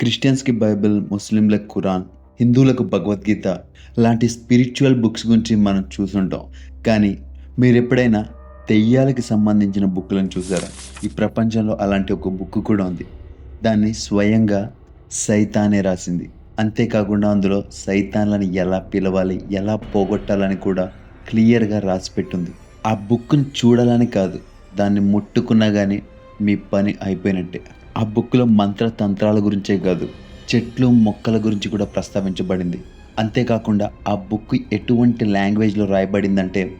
క్రిస్టియన్స్కి Bible ముస్లింలకు ఖురాన్ హిందువులకు భగవద్గీత లాంటి స్పిరిచువల్ బుక్స్ గురించి మనం చూసుంటాం. కానీ మీరు ఎప్పుడైనా దెయ్యాలకి సంబంధించిన బుక్లను చూసారా? ఈ ప్రపంచంలో అలాంటి ఒక బుక్ కూడా ఉంది. దాన్ని స్వయంగా సైతానే రాసింది. అంతేకాకుండా అందులో సైతాన్లని ఎలా పిలవాలి ఎలా పోగొట్టాలని కూడా క్లియర్గా రాసి పెట్టుంది. ఆ బుక్ని చూడాలని కాదు దాన్ని ముట్టుకున్నా కానీ మీ పని అయిపోయినట్టే. ఆ బుక్లో మంత్ర తంత్రాల గురించే కాదు చెట్లు మొక్కల గురించి కూడా ప్రస్తావించబడింది. అంతేకాకుండా ఆ బుక్ ఎటువంటి లాంగ్వేజ్లో రాయబడిందంటే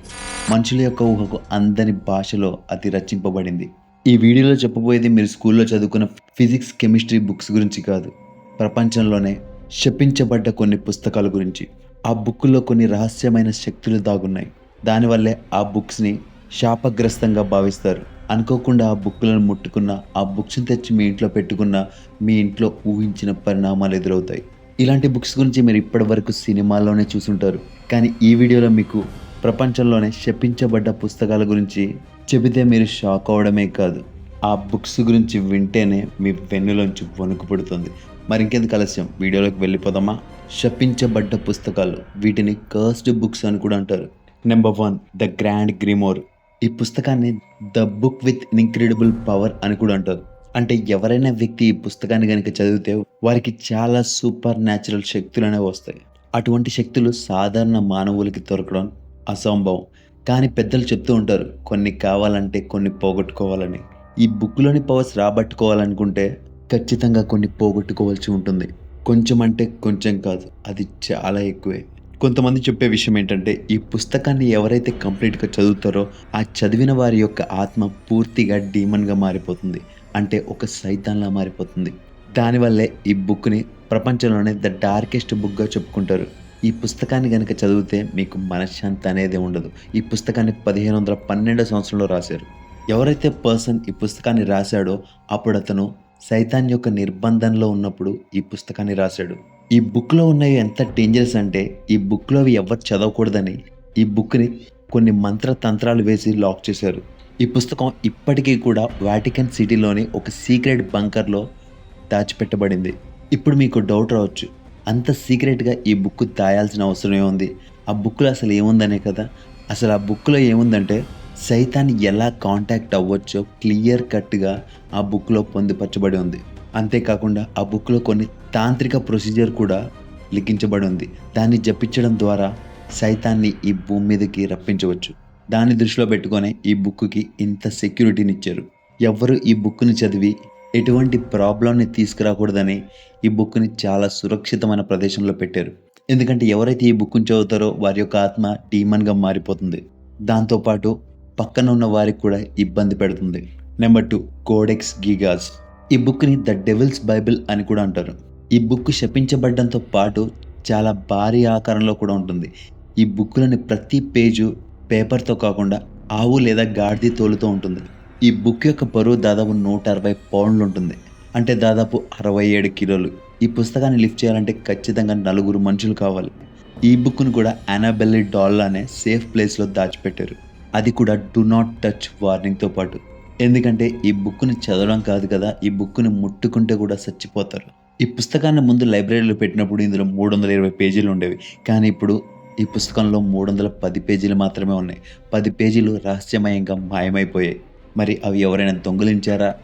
మనుషుల యొక్క ఊహకు అందని భాషలో అది రచింపబడింది. ఈ వీడియోలో చెప్పబోయేది మీరు స్కూల్లో చదువుకున్న ఫిజిక్స్ కెమిస్ట్రీ బుక్స్ గురించి కాదు ప్రపంచంలోనే శపించబడ్డ కొన్ని పుస్తకాల గురించి. ఆ బుక్లో కొన్ని రహస్యమైన శక్తులు దాగున్నాయి. దానివల్లే ఆ బుక్స్ని శాపగ్రస్తంగా భావిస్తారు. అనుకోకుండా ఆ బుక్లను ముట్టుకున్న ఆ బుక్స్ని తెచ్చి మీ ఇంట్లో పెట్టుకున్న మీ ఇంట్లో ఊహించిన పరిణామాలు ఎదురవుతాయి. ఇలాంటి బుక్స్ గురించి మీరు ఇప్పటి వరకు సినిమాల్లోనే చూసుంటారు. కానీ ఈ వీడియోలో మీకు ప్రపంచంలోనే శపించబడ్డ పుస్తకాల గురించి చెబితే మీరు షాక్ అవడమే కాదు. ఆ బుక్స్ గురించి వింటేనే మీ వెన్నులోంచి వణుకు పుడుతుంది. మరి ఇంకెందుకు ఆలస్యం? వీడియోలోకి వెళ్ళిపోదామా? శపించబడ్డ పుస్తకాలు వీటిని కర్స్డ్ బుక్స్ అని కూడా అంటారు. Number one the grand grimoire ఈ పుస్తకాన్ని the book with incredible power అని కూడా అంటారు. అంటే ఎవరైనా వ్యక్తి ఈ పుస్తకాన్ని కనుక చదివితే వారికి చాలా సూపర్ న్యాచురల్ శక్తులు అనేవి వస్తాయి. అటువంటి శక్తులు సాధారణ మానవులకి దొరకడం అసంభవం. కానీ పెద్దలు చెప్తూ ఉంటారు కొన్ని కావాలంటే కొన్ని పోగొట్టుకోవాలని. ఈ బుక్లోని పవర్స్ రాబట్టుకోవాలనుకుంటే ఖచ్చితంగా కొన్ని పోగొట్టుకోవాల్సి ఉంటుంది. కొంచెం అంటే కొంచెం కాదు అది చాలా ఎక్కువే. కొంతమంది చెప్పే విషయం ఏంటంటే ఈ పుస్తకాన్ని ఎవరైతే కంప్లీట్గా చదువుతారో ఆ చదివిన వారి యొక్క ఆత్మ పూర్తిగా డీమన్గా మారిపోతుంది. అంటే ఒక సైతాన్లా మారిపోతుంది. దానివల్లే ఈ బుక్ని ప్రపంచంలోనే ద డార్కెస్ట్ బుక్గా చెప్పుకుంటారు. ఈ పుస్తకాన్ని కనుక చదివితే మీకు మనశ్శాంతి అనేది ఉండదు. ఈ పుస్తకాన్ని పదిహేను వందల పన్నెండో సంవత్సరంలో రాశారు. ఎవరైతే పర్సన్ ఈ పుస్తకాన్ని రాశాడో అప్పుడు అతను సైతాన్ యొక్క నిర్బంధంలో ఉన్నప్పుడు ఈ పుస్తకాన్ని రాశాడు. ఈ బుక్లో ఉన్నవి ఎంత డేంజరస్ అంటే ఈ బుక్లో అవి ఎవరు చదవకూడదని ఈ బుక్ని కొన్ని మంత్ర తంత్రాలు వేసి లాక్ చేశారు. ఈ పుస్తకం ఇప్పటికీ కూడా వాటికన్ సిటీలోని ఒక సీక్రెట్ బంకర్లో దాచిపెట్టబడింది. ఇప్పుడు మీకు డౌట్ రావచ్చు. అంత సీక్రెట్గా ఈ బుక్ దాయాల్సిన అవసరం ఏముంది? ఆ బుక్లో అసలు ఏముందనే కదా? అసలు ఆ బుక్లో ఏముందంటే సైతాన్ని ఎలా కాంటాక్ట్ అవ్వచ్చో క్లియర్ కట్గా ఆ బుక్లో పొందుపరచబడి ఉంది. అంతేకాకుండా ఆ బుక్లో కొన్ని తాంత్రిక ప్రొసీజర్ కూడా లిఖించబడి ఉంది. దాన్ని జపించడం ద్వారా సైతాన్ని ఈ భూమి మీదకి రప్పించవచ్చు. దాన్ని దృష్టిలో పెట్టుకొని ఈ బుక్కి ఇంత సెక్యూరిటీని ఇచ్చారు ఎవ్వరు ఈ బుక్ని చదివి ఎటువంటి ప్రాబ్లంని తీసుకురాకూడదని ఈ బుక్ని చాలా సురక్షితమైన ప్రదేశంలో పెట్టారు. ఎందుకంటే ఎవరైతే ఈ బుక్ని చదువుతారో వారి యొక్క ఆత్మ టీమన్గా మారిపోతుంది. దాంతోపాటు పక్కన ఉన్న వారికి కూడా ఇబ్బంది పెడుతుంది. Number two Codex Gigas. ఈ బుక్ని ద డెవిల్స్ బైబిల్ అని కూడా అంటారు. ఈ బుక్ శపించబడ్డంతో పాటు చాలా భారీ ఆకారంలో కూడా ఉంటుంది. ఈ బుక్లోని ప్రతి పేజు పేపర్తో కాకుండా ఆవు లేదా గాడిద తోలుతో ఉంటుంది. ఈ బుక్ యొక్క బరువు దాదాపు నూట అరవై పౌండ్లు ఉంటుంది. అంటే దాదాపు అరవై ఏడు కిలోలు. ఈ పుస్తకాన్ని లిఫ్ట్ చేయాలంటే ఖచ్చితంగా నలుగురు మనుషులు కావాలి. ఈ బుక్ను కూడా అనాబెల్లి డాల్ అనే సేఫ్ ప్లేస్లో దాచిపెట్టారు. అది కూడా డు నాట్ టచ్ వార్నింగ్తో పాటు. ఎందుకంటే ఈ బుక్ని చదవడం కాదు కదా ఈ బుక్ని ముట్టుకుంటే కూడా చచ్చిపోతారు. ఈ పుస్తకాన్ని ముందు లైబ్రరీలో పెట్టినప్పుడు ఇందులో మూడు వందల ఇరవై పేజీలు ఉండేవి. కానీ ఇప్పుడు ఈ పుస్తకంలో మూడు వందల పది పేజీలు మాత్రమే ఉన్నాయి. పది పేజీలు రహస్యమయంగా మాయమైపోయాయి. మరి అవి ఎవరైనా దొంగిలించారా?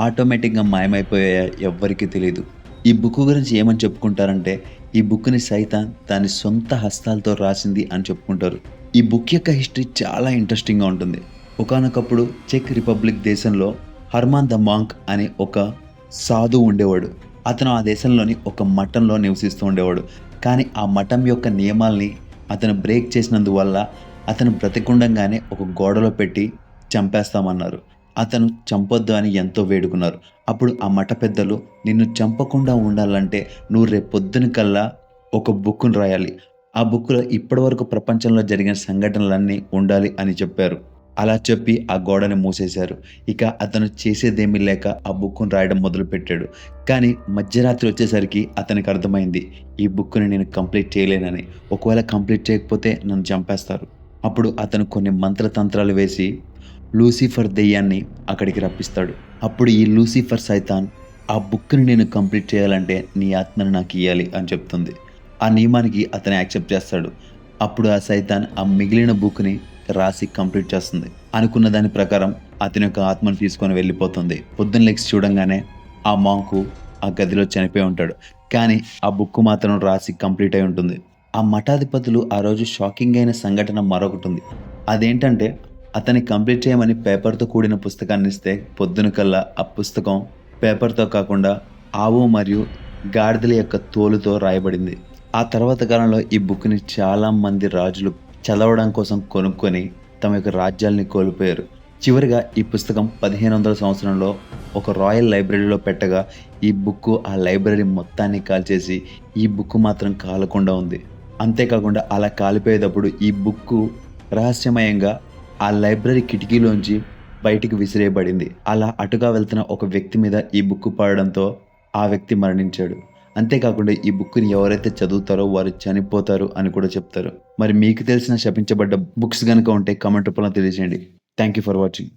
ఆటోమేటిక్గా మాయమైపోయాయా? ఎవ్వరికీ తెలియదు ఈ బుక్ గురించి ఏమని చెప్పుకుంటారంటే ఈ బుక్ని సైతాన్ దాని సొంత హస్తాలతో రాసింది అని చెప్పుకుంటారు. ఈ బుక్ యొక్క హిస్టరీ చాలా ఇంట్రెస్టింగ్గా ఉంటుంది. ఒకనొకప్పుడు చెక్ రిపబ్లిక్ దేశంలో హర్మాన్ ద మాంక్ అనే ఒక సాధువు ఉండేవాడు. అతను ఆ దేశంలోని ఒక మఠంలో నివసిస్తూ ఉండేవాడు. కానీ ఆ మఠం యొక్క నియమాల్ని అతను బ్రేక్ చేసినందువల్ల అతను బ్రతికుండంగానే ఒక గోడలో పెట్టి చంపేస్తామన్నారు. అతను చంపొద్దు అని ఎంతో వేడుకున్నారు. అప్పుడు ఆ మఠ పెద్దలు నిన్ను చంపకుండా ఉండాలంటే నువ్వు రేపొద్దున కల్లా ఒక బుక్ను రాయాలి. ఆ బుక్లో ఇప్పటివరకు ప్రపంచంలో జరిగిన సంఘటనలన్నీ ఉండాలి అని చెప్పారు. అలా చెప్పి ఆ గోడని మూసేశారు. ఇక అతను చేసేదేమీ లేక ఆ బుక్కును రాయడం మొదలుపెట్టాడు. కానీ మధ్యరాత్రి వచ్చేసరికి అతనికి అర్థమైంది ఈ బుక్ని నేను కంప్లీట్ చేయలేనని. ఒకవేళ కంప్లీట్ చేయకపోతే నన్ను చంపేస్తారు. అప్పుడు అతను కొన్ని మంత్రతంత్రాలు వేసి లూసిఫర్ దెయ్యాన్ని అక్కడికి రప్పిస్తాడు. అప్పుడు ఈ లూసిఫర్ సైతాన్ ఆ బుక్ని నేను కంప్లీట్ చేయాలంటే నీ ఆత్మను నాకు ఇవ్వాలి అని చెప్తుంది. ఆ నియమానికి అతను యాక్సెప్ట్ చేస్తాడు. అప్పుడు ఆ సైతాన్ ఆ మిగిలిన బుక్ని రాసి కంప్లీట్ చేస్తుంది. అనుకున్న దాని ప్రకారం అతని యొక్క ఆత్మను తీసుకొని వెళ్ళిపోతుంది. పొద్దున్న లెక్స్ చూడంగానే ఆ మాంకు ఆ గదిలో చనిపోయి ఉంటాడు. కానీ ఆ బుక్ మాత్రం రాసి కంప్లీట్ అయి ఉంటుంది. ఆ మఠాధిపతులు ఆ రోజు షాకింగ్ అయిన సంఘటన మరొకటి ఉంది. అదేంటంటే అతన్ని కంప్లీట్ చేయమని పేపర్తో కూడిన పుస్తకాన్ని ఇస్తే పొద్దున కల్లా ఆ పుస్తకం పేపర్తో కాకుండా ఆవు మరియు గాడిదల యొక్క తోలుతో రాయబడింది. ఆ తర్వాత కాలంలో ఈ బుక్ని చాలా మంది రాజులు చదవడం కోసం కొనుక్కొని తమ యొక్క రాజ్యాల్ని కోల్పోయారు. చివరిగా ఈ పుస్తకం పదిహేను వందల సంవత్సరంలో ఒక రాయల్ లైబ్రరీలో పెట్టగా ఈ బుక్ ఆ లైబ్రరీ మొత్తాన్ని కాల్చేసి ఈ బుక్ మాత్రం కాలకుండా ఉంది. అంతేకాకుండా అలా కాలిపోయేటప్పుడు ఈ బుక్ రహస్యమయంగా ఆ లైబ్రరీ కిటికీలోంచి బయటికి విసిరేయబడింది. అలా అటుగా వెళ్తున్న ఒక వ్యక్తి మీద ఈ బుక్ పడడంతో ఆ వ్యక్తి మరణించాడు. అంతేకాకుండా ఈ బుక్ని ఎవరైతే చదువుతారో వారు చనిపోతారు అని కూడా చెప్తారు. మరి మీకు తెలిసిన శపించబడ్డ బుక్స్ కనుక ఉంటే కామెంట్ రూపంలో తెలియజేయండి. Thank you for watching